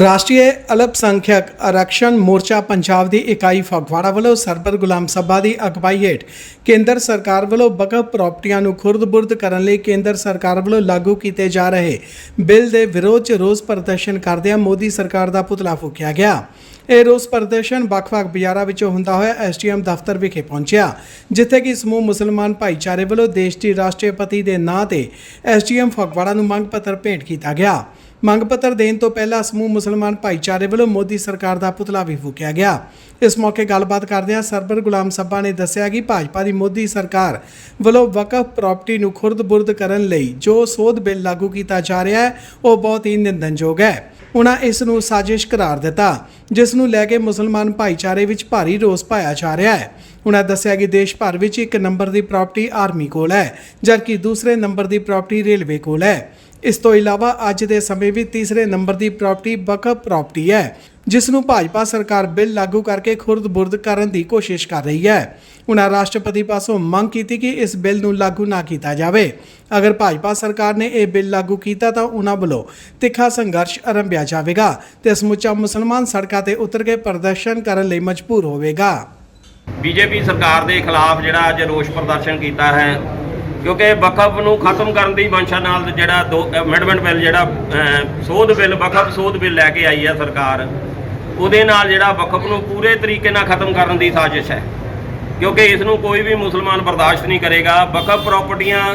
ਰਾਸ਼ਟਰੀ ਅਲਪਸੰਖਿਅਕ ਆਰਕਸ਼ਣ ਮੋਰਚਾ ਪੰਜਾਬ ਦੀ ਇਕਾਈ ਫਗਵਾੜਾ ਵੱਲੋਂ ਸਰਬਰ ਗੁਲਾਮ ਸੱਬਾ ਦੀ ਅਗਵਾਈ ਹੇਠ ਕੇਂਦਰ ਸਰਕਾਰ ਵੱਲੋਂ ਵਕਫ ਪ੍ਰਾਪਰਟੀਆਂ ਨੂੰ ਖੁਰਦ-ਬੁਰਦ ਕਰਨ ਲਈ ਕੇਂਦਰ ਸਰਕਾਰ ਵੱਲੋਂ ਲਾਗੂ ਕੀਤੇ ਜਾ ਰਹੇ ਬਿੱਲ ਦੇ ਵਿਰੋਧ 'ਚ ਰੋਸ ਪ੍ਰਦਰਸ਼ਨ ਕਰਦਿਆਂ ਮੋਦੀ ਸਰਕਾਰ ਦਾ ਪੁਤਲਾ ਫੂਕਿਆ ਗਿਆ। ਇਹ ਰੋਸ ਪ੍ਰਦਰਸ਼ਨ ਵੱਖ-ਵੱਖ ਬਾਜ਼ਾਰਾਂ ਵਿੱਚੋਂ ਹੁੰਦਾ ਹੋਇਆ ਐਸਟੀਐਮ ਦਫ਼ਤਰ ਵਿਖੇ ਪਹੁੰਚਿਆ, ਜਿੱਥੇ ਕਿ ਸਮੂਹ ਮੁਸਲਮਾਨ ਭਾਈਚਾਰੇ ਵੱਲੋਂ ਦੇਸ਼ ਦੀ ਰਾਸ਼ਟਰਪਤੀ ਦੇ ਨਾਂ ਤੇ ਐਸਟੀਐਮ ਫਗਵਾੜਾ ਨੂੰ ਮੰਗ ਪੱਤਰ ਭੇਟ ਕੀਤਾ ਗਿਆ। ਮੰਗ ਪੱਤਰ ਦੇਣ ਤੋਂ ਪਹਿਲਾਂ ਸਮੂਹ ਮੁਸਲਮਾਨ ਭਾਈਚਾਰੇ ਵੱਲੋਂ ਮੋਦੀ ਸਰਕਾਰ ਦਾ ਪੁਤਲਾ ਵੀ ਫੂਕਿਆ ਗਿਆ। ਇਸ ਮੌਕੇ ਗੱਲਬਾਤ ਕਰਦਿਆਂ ਸਰਬਰ ਗੁਲਾਮ ਸੱਬਾ ਨੇ ਦੱਸਿਆ ਕਿ ਭਾਜਪਾ ਦੀ ਮੋਦੀ ਸਰਕਾਰ ਵੱਲੋਂ ਵਕਫ ਪ੍ਰਾਪਰਟੀ ਨੂੰ ਖੁਰਦ-ਬੁਰਦ ਕਰਨ ਲਈ ਜੋ ਸੋਧ ਬਿੱਲ ਲਾਗੂ ਕੀਤਾ ਜਾ ਰਿਹਾ ਹੈ, ਉਹ ਬਹੁਤ ਹੀ ਨਿੰਦਣਯੋਗ ਹੈ। ਉਹਨਾਂ ਇਸ ਨੂੰ ਸਾਜ਼ਿਸ਼ ਕਰਾਰ ਦਿੱਤਾ, ਜਿਸ ਨੂੰ ਲੈ ਕੇ ਮੁਸਲਮਾਨ ਭਾਈਚਾਰੇ ਵਿੱਚ ਭਾਰੀ ਰੋਸ ਪਾਇਆ ਜਾ ਰਿਹਾ ਹੈ। ਉਹਨਾਂ ਦੱਸਿਆ ਕਿ ਦੇਸ਼ ਭਰ ਵਿੱਚ ਇੱਕ ਨੰਬਰ ਦੀ ਪ੍ਰਾਪਰਟੀ ਆਰਮੀ ਕੋਲ ਹੈ, ਜਦਕਿ ਦੂਸਰੇ ਨੰਬਰ ਦੀ ਪ੍ਰਾਪਰਟੀ ਰੇਲਵੇ ਕੋਲ ਹੈ। ਇਸ ਤੋਂ ਇਲਾਵਾ ਅੱਜ ਦੇ ਸਮੇਂ ਵਿੱਚ ਤੀਸਰੇ ਨੰਬਰ ਦੀ ਪ੍ਰਾਪਰਟੀ ਵਕਫ ਪ੍ਰਾਪਰਟੀ ਹੈ। ਜਿਸ ਨੂੰ ਭਾਜਪਾ ਸਰਕਾਰ ਬਿੱਲ ਲਾਗੂ ਕਰਕੇ ਖੁਰਦ-ਬੁਰਦ ਕਰਨ ਦੀ ਕੋਸ਼ਿਸ਼ ਕਰ ਰਹੀ ਹੈ। ਉਹਨਾਂ ਰਾਸ਼ਟਰਪਤੀ ਪਾਸੋਂ ਮੰਗ ਕੀਤੀ ਕਿ ਇਸ ਬਿੱਲ ਨੂੰ ਲਾਗੂ ਨਾ ਕੀਤਾ ਜਾਵੇ। ਅਗਰ ਭਾਜਪਾ ਸਰਕਾਰ ਨੇ ਇਹ ਬਿੱਲ ਲਾਗੂ ਕੀਤਾ ਤਾਂ ਉਹਨਾਂ ਵੱਲੋਂ ਤਿੱਖਾ ਸੰਘਰਸ਼ ਆਰੰਭਿਆ ਜਾਵੇਗਾ ਤੇ ਸਮੁੱਚਾ ਮੁਸਲਮਾਨ ਸੜਕਾਂ ਤੇ ਉਤਰ ਕੇ ਪ੍ਰਦਰਸ਼ਨ ਕਰਨ ਲਈ ਮਜਬੂਰ ਹੋਵੇਗਾ। ਬੀਜੇਪੀ ਸਰਕਾਰ ਦੇ ਖਿਲਾਫ ਜਿਹੜਾ ਅੱਜ ਰੋਸ ਪ੍ਰਦਰਸ਼ਨ ਕੀਤਾ ਹੈ, ਕਿਉਂਕਿ ਵਕਫ ਨੂੰ ਖਤਮ ਕਰਨ ਦੀ ਮਨਸ਼ਾ ਨਾਲ ਜਿਹੜਾ ਦੋ ਅਮੈਂਡਮੈਂਟ ਬਿੱਲ ਜਿਹੜਾ ਸੋਧ ਬਿੱਲ, ਵਕਫ ਸੋਧ ਬਿੱਲ ਲੈ ਕੇ ਆਈ ਹੈ ਸਰਕਾਰ। ਉਹਦੇ ਨਾਲ ਜਿਹੜਾ ਵਕਫ ਨੂੰ ਪੂਰੇ ਤਰੀਕੇ ਨਾਲ ਖਤਮ ਕਰਨ ਦੀ ਸਾਜ਼ਿਸ਼ ਹੈ। ਕਿਉਂਕਿ ਇਸ ਨੂੰ ਕੋਈ ਵੀ ਮੁਸਲਮਾਨ ਬਰਦਾਸ਼ਤ ਨਹੀਂ ਕਰੇਗਾ। ਵਕਫ ਪ੍ਰਾਪਰਟੀਆਂ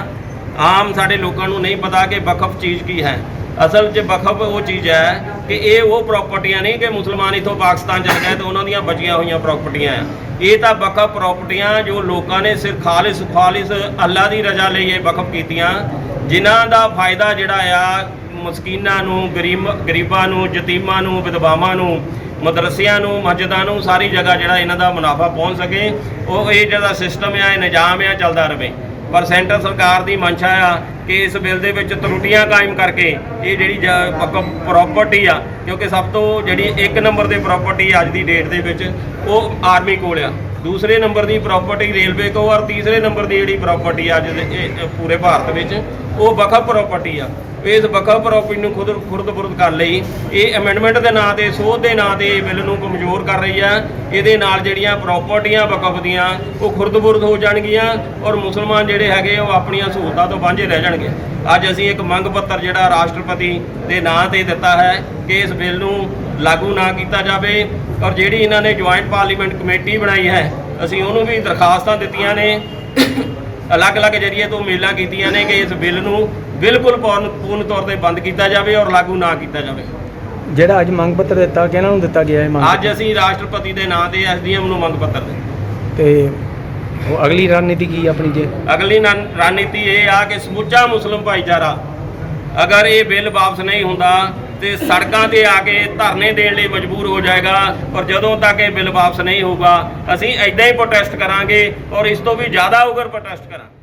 ਆਮ ਸਾਡੇ ਲੋਕਾਂ ਨੂੰ ਨਹੀਂ ਪਤਾ ਕਿ ਵਕਫ ਚੀਜ਼ ਕੀ ਹੈ। ਅਸਲ 'ਚ ਵਕਫ ਉਹ ਚੀਜ਼ ਹੈ ਕਿ ਇਹ ਉਹ ਪ੍ਰਾਪਰਟੀਆਂ ਨਹੀਂ ਕਿ ਮੁਸਲਮਾਨ ਇਥੋਂ ਪਾਕਿਸਤਾਨ ਚਲੇ ਗਏ ਤੇ ਉਹਨਾਂ ਦੀਆਂ ਬਚੀਆਂ ਹੋਈਆਂ ਪ੍ਰਾਪਰਟੀਆਂ ਆ। ਇਹ ਤਾਂ ਵਕਫ ਪ੍ਰਾਪਰਟੀਆਂ ਜੋ ਲੋਕਾਂ ਨੇ ਸਿਰ ਖਾਲਿਸ ਖਾਲਿਸ ਅੱਲਾ ਦੀ ਰਜ਼ਾ ਲਈ ਇਹ ਵਕਫ ਕੀਤੀਆਂ। ਜਿਨ੍ਹਾਂ ਦਾ ਫਾਇਦਾ ਜਿਹੜਾ ਆ, ਮਸਕੀਨਾਂ ਨੂੰ ਗਰੀਬ ਗਰੀਬਾਂ ਨੂੰ, ਯਤੀਮਾਂ ਨੂੰ, ਵਿਧਵਾਵਾਂ ਨੂੰ ਮਦਰਸਿਆਂ ਨੂੰ, ਮਸਜਿਦਾਂ ਨੂੰ ਸਾਰੀ ਜਗ੍ਹਾ ਜਿਹੜਾ ਇਹਨਾਂ ਦਾ ਮੁਨਾਫਾ ਪਹੁੰਚ ਸਕੇ। ਉਹ ਇਹ ਜਿਹੜਾ ਸਿਸਟਮ ਆ, ਇਹ ਨਿਜ਼ਾਮ ਆ, ਚੱਲਦਾ ਰਵੇ। ਪਰ ਸੈਂਟਰ ਸਰਕਾਰ ਦੀ ਮੰਸ਼ਾ ਆ ਕਿ ਇਸ ਬਿੱਲ ਦੇ ਵਿੱਚ ਤਰੁੱਟੀਆਂ ਕਾਇਮ ਕਰਕੇ ਇਹ ਜਿਹੜੀ ਪ੍ਰਾਪਰਟੀ ਆ, ਕਿਉਂਕਿ ਸਭ ਤੋਂ ਜਿਹੜੀ ਇੱਕ ਨੰਬਰ ਦੇ ਪ੍ਰਾਪਰਟੀ ਅੱਜ ਦੀ ਡੇਟ ਦੇ ਵਿੱਚ, ਉਹ ਆਰਮੀ ਕੋਲ ਆ। ਦੂਸਰੇ ਨੰਬਰ ਦੀ ਪ੍ਰਾਪਰਟੀ ਰੇਲਵੇ ਕੋਲ ਔਰ ਤੀਸਰੇ ਨੰਬਰ ਦੀ ਜਿਹੜੀ ਪ੍ਰਾਪਰਟੀ ਅੱਜ ਦੇ ਪੂਰੇ ਭਾਰਤ ਵਿੱਚ, ਉਹ ਵਕਫ ਪ੍ਰਾਪਰਟੀ ਆ। ਇਸ ਵਕਫ ਪ੍ਰਾਪਰਟੀ ਨੂੰ ਖੁਦ ਖੁਰਦ-ਬੁਰਦ ਕਰ ਲਈ। ਇਹ ਅਮੈਂਡਮੈਂਟ ਦੇ ਨਾਂ ਤੇ, ਸੋਧ ਦੇ ਨਾਂ ਤੇ ਇਹ ਬਿੱਲ ਨੂੰ ਕਮਜ਼ੋਰ ਕਰ ਰਹੀ ਆ। ਇਹਦੇ ਨਾਲ ਜਿਹੜੀਆਂ ਪ੍ਰਾਪਰਟੀਆਂ ਵਕਫ ਦੀਆਂ, ਉਹ ਖੁਰਦ-ਬੁਰਦ ਹੋ ਜਾਣਗੀਆਂ ਔਰ ਮੁਸਲਮਾਨ ਜਿਹੜੇ ਹੈਗੇ ਉਹ ਆਪਣੀਆਂ ਸਹੂਲਤਾਂ ਤੋਂ ਵਾਂਝੇ ਰਹਿ ਜਾਣਗੇ। ਅੱਜ ਅਸੀਂ ਇੱਕ ਮੰਗ ਪੱਤਰ ਜਿਹੜਾ ਰਾਸ਼ਟਰਪਤੀ ਦੇ ਨਾਂ ਤੇ ਦਿੱਤਾ ਹੈ ਕਿ ਇਸ ਬਿੱਲ ਨੂੰ ਲਾਗੂ ਨਾ ਕੀਤਾ ਜਾਵੇ ਔਰ ਜਿਹੜੀ ਇਹਨਾਂ ਨੇ ਜੁਆਇੰਟ ਪਾਰਲੀਮੈਂਟ ਕਮੇਟੀ ਬਣਾਈ ਹੈ ਅਸੀਂ ਉਹਨੂੰ ਵੀ ਦਰਖਾਸਤਾਂ ਦਿੱਤੀਆਂ ਨੇ ਅਲੱਗ-ਅਲੱਗ ਜਰੀਏ ਤੋਂ ਮੇਲਾਂ ਕੀਤੀਆਂ ਨੇ ਕਿ ਇਸ ਬਿੱਲ ਨੂੰ ਬਿਲਕੁਲ ਪੂਰਨ ਤੌਰ ਤੇ ਬੰਦ ਕੀਤਾ ਜਾਵੇ ਔਰ ਲਾਗੂ ਨਾ ਕੀਤਾ ਜਾਵੇ। ਜਿਹੜਾ ਅੱਜ ਮੰਗ ਪੱਤਰ ਦਿੱਤਾ ਕਿਹਨਾਂ ਨੂੰ ਦਿੱਤਾ ਗਿਆ ਹੈ ਮੰਗ ਅੱਜ ਅਸੀਂ ਰਾਸ਼ਟਰਪਤੀ ਦੇ ਨਾਂ ਤੇ ਐਸਡੀਐਮ ਨੂੰ ਮੰਗ ਪੱਤਰ ਦੇ ਤੇ ਉਹ ਅਗਲੀ ਰਣਨੀਤੀ ਕੀ ਆਪਣੀ ਜੇ? ਅਗਲੀ ਰਣਨੀਤੀ ਇਹ ਆ ਕਿ ਸਮੁੱਚਾ ਮੁਸਲਮ ਭਾਈਚਾਰਾ ਅਗਰ ਇਹ ਬਿੱਲ ਵਾਪਸ ਨਹੀਂ ਹੁੰਦਾ ਤੇ ਸੜਕਾਂ ਤੇ ਆ ਕੇ ਧਰਨੇ ਦੇਣ ਲਈ ਮਜਬੂਰ ਹੋ ਜਾਏਗਾ ਔਰ ਜਦੋਂ ਤੱਕ ਇਹ ਬਿੱਲ ਵਾਪਸ ਨਹੀਂ ਹੋਊਗਾ, ਅਸੀਂ ਐਦਾਂ ਹੀ ਪ੍ਰੋਟੈਸਟ ਕਰਾਂਗੇ ਔਰ ਇਸ ਤੋਂ ਵੀ ਜ਼ਿਆਦਾ ਉਗਰ ਪ੍ਰੋਟੈਸਟ ਕਰਾਂਗੇ।